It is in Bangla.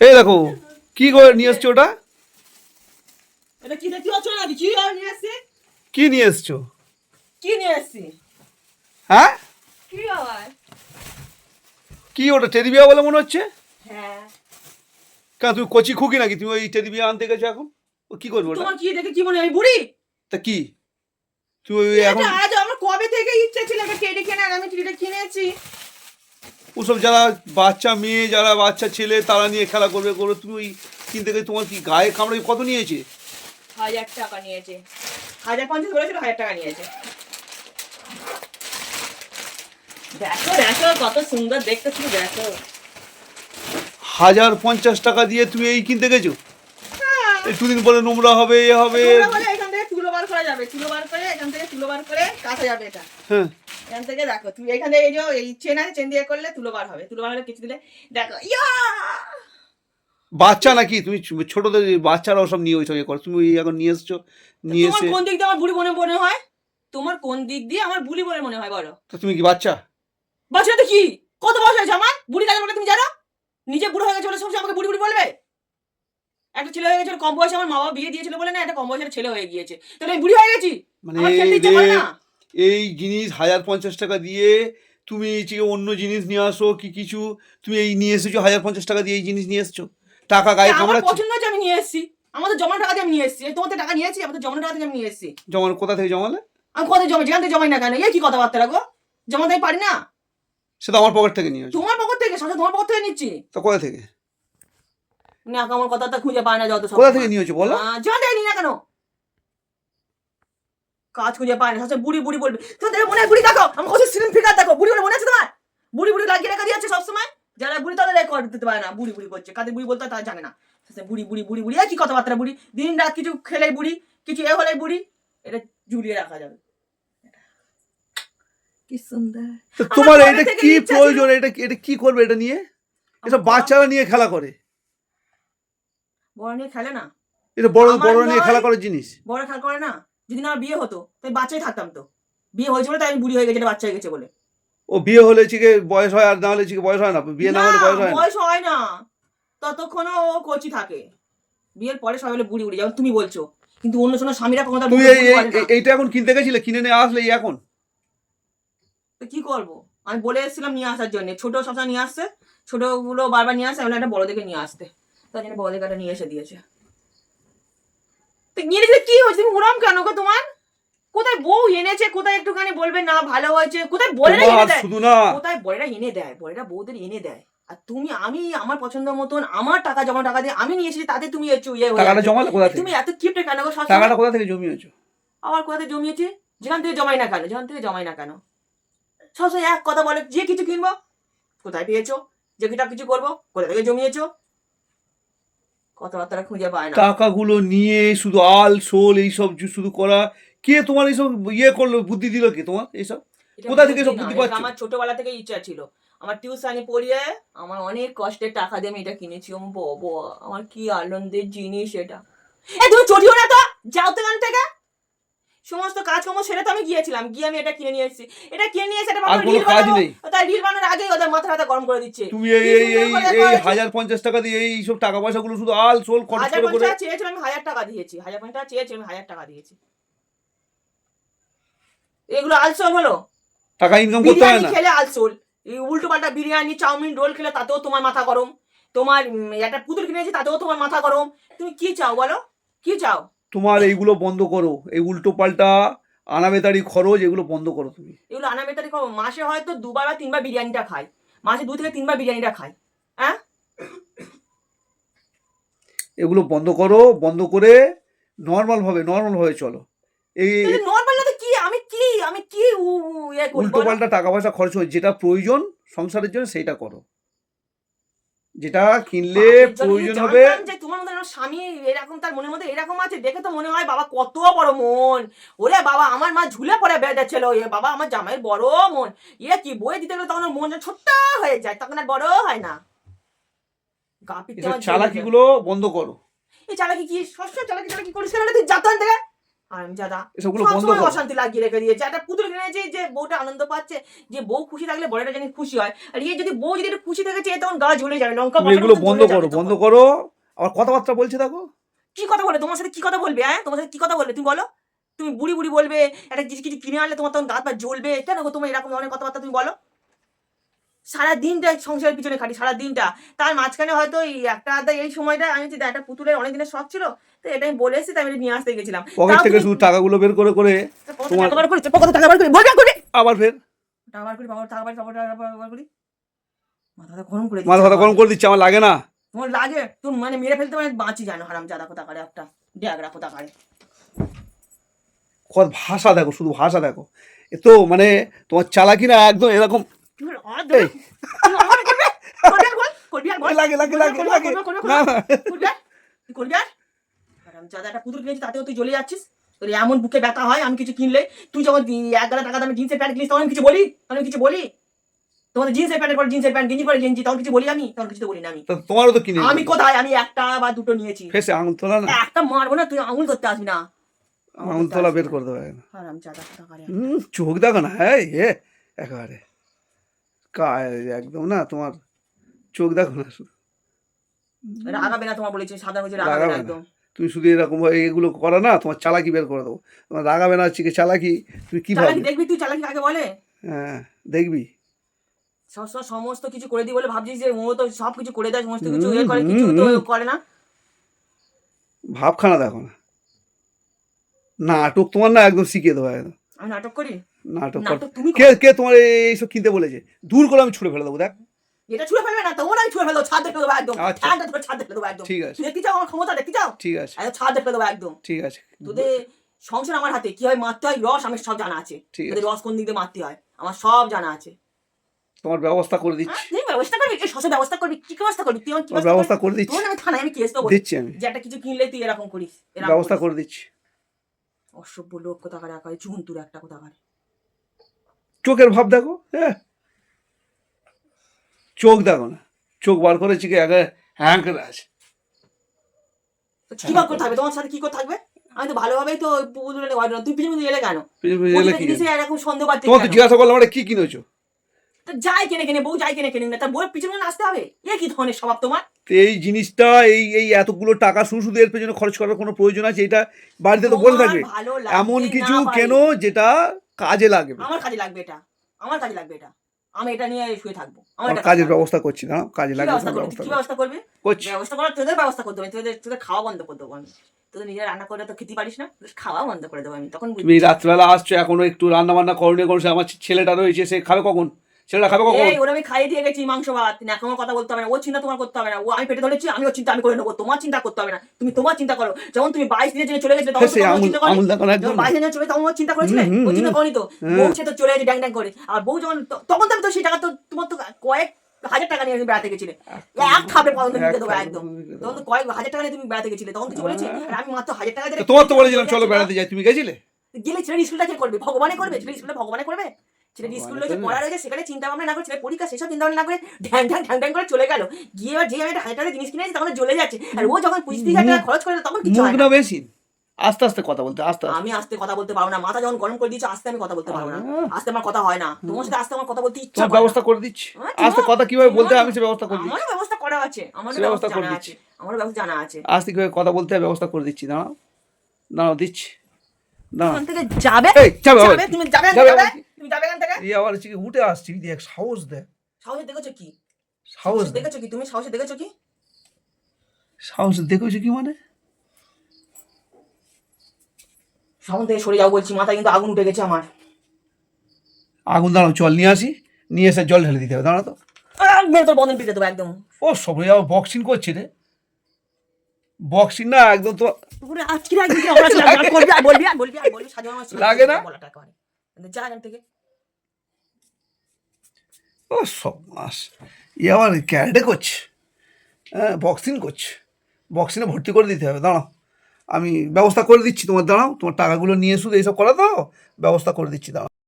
এই দেখো কি করে নিয়ে এসছো ওটা? কি নিয়ে এসছি? কি নিয়ে এসছো? হ্যাঁ? কি ওটা টেডি বিয়া বলে মনে হচ্ছে? হ্যাঁ। কেন তুমি কচি খুকি নাকি? তুমি ওই টেডি বিয়া আনতে গেছো এখন? ও কি করবে তোমার কি দেখে কি মনে হয় বুড়ি? তা কি? তুমি ওই এখন আজ আমার কবে থেকে ইচ্ছা ছিল একটা টেডি কেনার? আমি টেডিটা কিনেছি। ওসব যারা বাচ্চা মেয়ে যারা বাচ্চা ছেলে তারা নিয়ে খেলা করবে করবে। তুমি ওই কিনতে গেলে তোমার কি গায়ে কামড়ে কত নিয়েছে? হাজার টাকা নিয়েছে। হাজার পঞ্চাশ বলেছিল হাজার টাকা নিয়েছে। দেখো দেখো কত সুন্দর দেখতে তুমি দেখো। হাজার পঞ্চাশ টাকা দিয়ে তুমি এই কিনতে গেছো? হ্যাঁ। দুদিন পরে নোংরা হবে এ হবে। এখান থেকে তুলো বার করা যাবে তুলো বার করে এখান থেকে তুলো বার করে কাটা যাবে এটা। হ্যাঁ। এখান থেকে দেখো তুই এখান এই যে এই চেন আছে চেন দিয়ে করলে তুলো বার হবে। তুলো বার হলে কিছু দিলে দেখো ইয়া! বাচ্চা নাকি? তুমি ছোটদের বাচ্চারা ওসব নিয়ে ওইসব করো। তুমি এখন নিয়ে এসছো নিয়ে তোমার এসে কোন দিক দিয়ে আমার বুড়ি মনে মনে হয়? তোমার কোন দিক দিয়ে আমার বুড়ি বলে মনে হয় বলো। তো তুমি কি বাচ্চা? বাচ্চা তো কি? কত বয়স হয়েছে আমার? বুড়ি কাজে বলে তুমি জানো? নিজে বুড়ো হয়ে গেছে বলে সবসময় আমাকে বুড়ি বুড়ি বলবে? একটা ছেলে হয়ে গেছে কম বয়সে আমার মা বাবা বিয়ে দিয়েছিল বলে না একটা কম বয়সের ছেলে হয়ে গিয়েছে। তাহলে বুড়ি হয়ে গেছি? মানে এই জিনিস হাজার পঞ্চাশ টাকা দিয়ে তুমি এই যে অন্য জিনিস নিয়ে আসো কি কিছু তুমি এই নিয়ে এসেছ হাজার পঞ্চাশ টাকা দিয়ে এই জিনিস নিয়ে এসছো। টাকা গায়ে আমার পছন্দ হয়েছে আমি নিয়ে এসেছি। আমাদের জমা টাকা দিয়ে আমি নিয়ে এসেছি। তোমাদের টাকা নিয়েছি আমাদের জমা টাকা থেকে আমি নিয়ে এসেছি। জমান কোথা থেকে জমালে? আমি কোথায় জমা যেখান থেকে জমাই না কেন? এই কি কথাবার্তা রাখো জমাতে পারি না? সেটা আমার পকেট থেকে নিয়ে তোমার পকেট থেকে? সঙ্গে তোমার পক্ষ থেকে নিচ্ছি? তো কোথা থেকে? না আমার কথাটা খুঁজে পায় না যত কোথা থেকে নিয়েছো বলো। যেখান থেকে নি না কেন? কাজ খুঁজে পায় না সবসময় বুড়ি বুড়ি বলবে তোমার দেখে মনে হয় বুড়ি দেখো আমি কত সিলিম ফিগার দেখো বুড়ি বলে মনে আছে তোমার? বুড়ি বুড়ি লাগিয়ে রেখে দিয়েছে সবসময়? যারা বুড়ি তাদের রেকর্ড দিতে পারে না বুড়ি বুড়ি করছে কাদের বুড়ি বলতে তারা জানে না। বুড়ি বুড়ি বুড়ি বুড়ি কি কথাবার্তা বুড়ি? দিন রাত কিছু খেলে বুড়ি কিছু এ হলে বুড়ি এটা ঝুলিয়ে রাখা যাবে। কি সুন্দর। তোমার এটা কি প্রয়োজন? এটা এটা কি করবে এটা নিয়ে? এটা বাচ্চারা নিয়ে খেলা করে। বড় নিয়ে খেলে না। এটা বড় বড় নিয়ে খেলা করার জিনিস। বড় খেয়াল করে না? যদি না আমার বিয়ে হতো তাই বাচ্চাই থাকতাম তো। বিয়ে হয়েছে বলে তাই আমি বুড়ি হয়ে গেছে বাচ্চা হয়ে গেছে বলে। ও বিয়ে হলে চিকে বয়স হয় আর না হলে চিকে বয়স হয় না? বিয়ে না হলে বয়স হয় না? বয়স হয় না। ততক্ষণও ও কচি থাকে। বিয়ের পরে সবাই বলে বুড়ি বুড়ি যেমন তুমি বলছো। কিন্তু অন্য সময় স্বামীরা কখনো তুমি এইটা এখন কিনতে গেছিলে? কিনে নিয়ে আসলে এখন? তো কি করব? আমি বলে এসেছিলাম নিয়ে আসার জন্য। ছোট সবসময় নিয়ে আসছে ছোটগুলো বারবার নিয়ে আসে আমি একটা বড় দেখে নিয়ে আসতে। তার জন্য বড় দেখে নিয়ে এসে দিয়েছে। নিয়ে কি হয়েছে? তুমি ওরম কেন গো তোমার? কোথায় বউ এনেছে? কোথায় একটুখানি বলবে না ভালো হয়েছে কোথায় বলে তোমার এনে দেয়? শুধু না। কোথায় বড়েরা এনে দেয়? বড়েরা বউদের এনে দেয়। আর তুমি আমি আমার পছন্দ মতন আমার টাকা জমা টাকা দিয়ে আমি নিয়ে এসেছি তাতে তুমি একটু ইয়ে টাকাটা। জমালে কোথা থেকে? তুমি এত কিপটে কেন গো টাকাটা কোথা থেকে জমিয়েছো? আবার কোথা থেকে জমিয়েছি? যেখান থেকে জমাই না কেন যেখান থেকে জমাই না কেন? সবসময় এক কথা বলে যে কিছু কিনবো কোথায় পেয়েছ? যে কিটা কিছু করব কোথা থেকে জমিয়েছো? কথাবার্তা খুঁজে পায় না। টাকাগুলো নিয়ে শুধু আল সোল এইসব শুধু করা। কে তোমার এইসব ইয়ে করল বুদ্ধি দিল কে তোমার এইসব? কোথা থেকে এসব বুদ্ধি পাচ্ছ? আমার ছোটবেলা থেকে ইচ্ছা ছিল। আমার টিউশনি পড়িয়ে আমার অনেক কষ্টের টাকা দিয়ে আমি এটা কিনেছি। বাবা আমার কি আনন্দের জিনিস এটা। এ তুমি চটিও না তো? যাও তো থেকে। সমস্ত কাজকর্ম সেরে তো আমি গিয়েছিলাম। গিয়ে আমি এটা কিনে নিয়ে এসেছি। এটা কিনে নিয়ে এসে এটা আর কোনো কাজ নেই। তাই রিল বানানোর আগেই ওদের মাথা ব্যথা গরম করে দিচ্ছে। তুমি এই এই এই এই। হাজার পঞ্চাশ টাকা দিয়ে এই সব টাকা পয়সাগুলো শুধু আল সোল খরচ করে করে চেয়েছিলাম আমি হাজার টাকা দিয়েছি। হাজার পঞ্চাশ টাকা চেয়েছিলাম আমি হাজার টাকা দিয়েছি। এগুলো আলসল হলো। টাকা ইনকাম করতে হয় না। খেলে আলসোল এই উল্টো পাল্টা বিরিয়ানি চাউমিন রোল খেলে তাতেও তোমার মাথা গরম। তোমার একটা পুতুল কিনেছি তাতেও তোমার মাথা গরম। তুমি কি চাও বলো? কি চাও? তোমার এইগুলো বন্ধ করো। এই উল্টো পাল্টা আনাবেতারি খরচ এগুলো বন্ধ করো তুমি। এগুলো আনাবেতারি খাব মাসে হয়তো দুবার বা তিনবার বিরিয়ানিটা খাই মাসে দু থেকে তিনবার বিরিয়ানিটা খাই হ্যাঁ এগুলো বন্ধ করো বন্ধ করে নর্মাল ভাবে নর্মাল ভাবে চলো। এই নর্মাল না তো কি? আমি কি? আমি কি ইয়ে উল্টো পাল্টা টাকা পয়সা খরচ হয় যেটা প্রয়োজন সংসারের জন্য সেইটা করো। যেটা কিনলে প্রয়োজন হবে স্বামী এরকম তার মনের মধ্যে এরকম আছে? দেখে তো মনে হয় বাবা কত বড় মন। ওরে বাবা আমার মা ঝুলে পড়ে বেঁধেছিল। এ বাবা আমার জামাইয়ের বড় মন। ইয়ে কি বই দিতে গেলে তখন মন ছোট্ট হয়ে যায় তখন আর বড় হয় না। গা। চালাকিগুলো বন্ধ করো। এই চালাকি কি? সবসময় চালাকি চালাকি করিস কেন তুই? জাতান থেকে। আমি দাদা এসবগুলো বন্ধ সবসময় করো। অশান্তি লাগিয়ে রেখে দিয়েছে। একটা পুতুল কিনেছি যে বউটা আনন্দ পাচ্ছে যে বউ খুশি থাকলে বড়টা জানি খুশি হয়। আর ইয়ে যদি বউ যদি একটু খুশি থেকে তখন গা ঝুলে যাবে লঙ্কা এগুলো বন্ধ করো বন্ধ করো। আবার কথাবার্তা বলছে দেখো। কি কথা বলে? তোমার সাথে কি কথা বলবে হ্যাঁ? তোমার সাথে কি কথা বলবে? তুমি বলো। তুমি বুড়ি বুড়ি বলবে একটা কিছু কিছু কিনে আনলে তোমার তখন গাত পা জ্বলবে। কেন গো তোমার এরকম অনেক কথাবার্তা তুমি বলো। সারা দিনটা সংসারের পিছনে খাটি সারা দিনটা তার মাঝখানে হয়তো এই একটা আধা এই সময়টা আমি যদি একটা পুতুলের অনেক দিনের শখ ছিল তো এটা আমি বলে এসেছি তাই আমি নিয়ে আসতে গেছিলাম। পকেট থেকে শুধু টাকাগুলো বের করে করে তোমার- টাকা বার করেছে, পকেটে টাকা বার করে, করে। আবার ফের? টাকা বার করি, বাবার টাকা বার, টাকা বার করি। মাথাটা গরম করে মাথা গরম করে দিচ্ছে আমার লাগে না। তোমার লাগে তুমি মানে মেরে ফেলতে মানে বাঁচি জানো হারাম জাদা কোথা করে একটা ড্যাগরা কোথা করে। কত ভাষা দেখো শুধু ভাষা দেখো। এ তো মানে তোমার চালাকি না একদম এরকম? লাগে লাগে লাগে লাগে। করবি আর, পুতুল কিনেছি তাতেও তুই জ্বলে যাচ্ছিস। তোর এমন বুকে ব্যথা হয় আমি কিছু কিনলে তুই যখন এক গাদা টাকা দামে জিন্সের প্যান্ট কিনিস তখন কিছু বলি? তখন আমি কিছু বলি? তোমাদের জিন্সের প্যান্টের পরে জিন্সের প্যান্ট গেঞ্জি পরে গেঞ্জি তখন কিছু বলি আমি? তখন কিছু বলি না আমি। তোমারও তো কিনে আমি কোথায়? আমি একটা বা দুটো নিয়েছি। ফেসে আঙুল তোলা না? একটা মারবো না তুই আঙুল ধরতে আসবি না। আঙুল তোলা বের করে দেবে। হারাম হুম চোখ দেখো না হ্যাঁ এ একেবারে। একদম না তোমার চোখ দেখো না শুধু। রাগাবে না তোমার বলেছি সাদা হয়েছে রাগাবে না। একদম। তুমি শুধু এরকম এগুলো করো না তোমার চালাকি বের করে দেবো। তোমার রাগাবে না চিকে চালাকি? তুমি কি দেখবি তুই চালাকি আগে বলে? হ্যাঁ দেখবি। সবসময় সমস্ত কিছু করে দিই বলে ভাবছিস যে ও তো সব কিছু করে দেয় সমস্ত কিছু এ করে কিছু তো করে না। ভাবখানা দেখো না। নাটক তোমার না একদম শিখিয়ে দেবো একদম। আমি নাটক করি? নাটক কে কে তোমার এইসব কিনতে বলেছে? দূর করে আমি ছুড়ে ফেলে দেবো দেখ। এটা ছুঁড়ে ফেলবে না তোমার আমি ছুঁড়ে ফেলব ছাদ দেখে দেবো একদম। আচ্ছা। ঠান্ডা ধরে ছাদ দেখে দেবো একদম। ঠিক আছে। দেখতে চাও আমার ক্ষমতা দেখতে চাও? ঠিক আছে। ছাদ দেখে দেবো একদম। ঠিক আছে। তোদের সংসার আমার হাতে কীভাবে মারতে হয় রস আমার সব জানা আছে। ঠিক আছে। তোদের রস কোন দিক দিয়ে মারতে হয়? আমার সব জানা আছে। তোমার ব্যবস্থা করে দিচ্ছি। তুই ব্যবস্থা করবি? এই শসের ব্যবস্থা করবি? কি ব্যবস্থা করবি? তুই কি ব্যবস্থা করে দিচ্ছি। তোর নামে থানায় আমি কেস দেবো। দিচ্ছি আমি। যে একটা কিছু কিনলে তুই এরকম করিস ব্যবস্থা করে দিচ্ছি। অসভ্য লোক কোথাকার একা চুন্তুর একটা কোথাকার। চোখের ভাব দেখো হ্যাঁ চোখ দেখো না। চোখ বার করেছি কি আগে হ্যাঁ করে আছে। তো কি ভাব করে থাকবে তোমার সাথে কি করে থাকবে? আমি তো ভালোভাবেই তো পুকুরে তুই পিছনে এলে কেন? পিছনে এলে কি এরকম সন্দেহ পাচ্ছে তোমার তো জিজ্ঞাসা করলাম কি কিনেছো? তো যাই কেনে কেনে বউ যাই কেনে কেনে না তার বউয়ের পিছনে হবে? এ কি ধরনের স্বভাব তোমার? তো এই জিনিসটা এই এই এতগুলো টাকা শুধু শুধু এর পেছনে খরচ করার কোনো প্রয়োজন আছে এটা বাড়িতে তো তোমার থাকবে। ভালো লাগবে এমন না কিছু পারে। কেন যেটা কাজে লাগবে? আমার কাজে লাগবে এটা। আমার কাজে লাগবে এটা। আমি এটা নিয়ে শুয়ে থাকব। আমার আমার এটা কাজের লাগবে। ব্যবস্থা করছি না কাজে কি লাগবে ব্যবস্থা করবি? ব্যবস্থা কি ব্যবস্থা করবি? করছি। ব্যবস্থা করার তোদের ব্যবস্থা করতে হবে তোদের তোদের খাওয়া বন্ধ করে দেবো আমি। তোদের নিজে রান্না করে তো খেতে পারিস না? তোদের খাওয়া বন্ধ করে দেবো আমি তখন বুঝবি। তুমি রাত্রেবেলা আসছো এখনও একটু রান্না বান্না করনি করছে আমার ছেলেটা রয়েছে সে খাবে কখন? ছেলেটা খাবে কখন? এই ওরা আমি খাইয়ে দিয়ে গেছি মাংস ভাত। না এখন কথা বলতে হবে না। ও চিন্তা তোমার করতে হবে না। ও আমি পেটে ধরেছি আমি চিন্তা আমি করে নেব। তোমার চিন্তা করতে হবে না। তুমি তোমার চিন্তা করো। যখন তুমি বাইশ দিনের জন্য চলে গেছিলে তখন তোমার চিন্তা বাইশ দিনের চলে তখন চিন্তা করেছিলে? ও চিন্তা করি তো। বউ সে তো চলে গেছে ড্যাং ড্যাং করে। আর বউ যখন তখন তো সেই টাকা তো তোমার তো কয়েক হাজার টাকা নিয়ে বেড়াতে গেছিলে। এক খাবে এক নিতে দেবো একদম। তখন তো কয়েক হাজার টাকা নিয়ে তুমি বেড়াতে গেছিলে। তখন কিছু বলেছি আর আমি মাত্র হাজার টাকা দিয়ে তোমার তো বলেছিলাম চলো বেড়াতে যাই। তুমি গেছিলে? গেলে ছেলের স্কুলটা কে করবে? ভগবানে করবে? ছেলের স্কুলটা ভগবানে করবে? ছেলের স্কুল রয়েছে পড়া রয়েছে সেখানে চিন্তা ভাবনা না করে ছেলে পরীক্ষা সেসব চিন্তা ভাবনা না করে ঢ্যাং ঢ্যাং ঢ্যাং ঢ্যাং করে চলে গেল। গিয়ে এবার যে আমি একটা হাজার জিনিস কিনেছি তখন জ্বলে যাচ্ছে। আর ও যখন পঁচিশ তিরিশ হাজার খরচ করে তখন কিছু হয় না। বেশি। আস্তে আস্তে কথা বলতে আস্তে আমি আস্তে কথা বলতে পারব না মাথা যখন গরম করে দিয়েছে আস্তে আমি কথা বলতে পারব না। আস্তে আমার কথা হয় না। তোমার সাথে আস্তে আমার কথা বলতে ইচ্ছা ব্যবস্থা করে দিচ্ছি। আস্তে কথা কীভাবে বলতে আমি সে ব্যবস্থা করে দিচ্ছি। আমারও ব্যবস্থা করা আছে আমারও সে ব্যবস্থা করে জানা দিচ্ছি। আছে ব্যবস্থা জানা আছে। আস্তে কীভাবে কথা বলতে ব্যবস্থা করে দিচ্ছি। দাঁড়াও। দাঁড়াও দিচ্ছি। দাঁড়াও। যাবে? যাবে যাবে তুমি যাবে যাবে? তুমি যাবে এখান থেকে? এই আবার কি উঠে আসছি দেখ সাহস দেখ। সাহসে দেখেছ কি? সাহস দেখেছ কি? তুমি সাহসে দেখেছ কি? সাহস দেখেছ কি মানে? সামন থেকে সরে যাও বলছি মাথায় কিন্তু আগুন উঠে গেছে আমার। আগুন দাঁড়াও জল নিয়ে আসি নিয়ে এসে জল ঢেলে দিতে হবে দাঁড়া তো। একদম তোর বন্ধন পিটে দেবো একদম। ও সব আবার বক্সিং করছে রে। বক্সিং না একদম তো আজকে একদিন আমরা ছিলাম, আর করবি আর বলবি আর বলবি আর বলবি সাজানো আমার ছিল লাগে না? বলাটা একেবারে। যা এখান থেকে ও সব মাস ই আবার ক্যারেটে করছে। হ্যাঁ বক্সিং করছে। বক্সিংয়ে ভর্তি করে দিতে হবে, দাঁড়াও। আমি ব্যবস্থা করে দিচ্ছি তোমার, দাঁড়াও। তোমার টাকাগুলো নিয়ে শুধু এইসব করা দাও ব্যবস্থা করে দিচ্ছি, দাঁড়াও।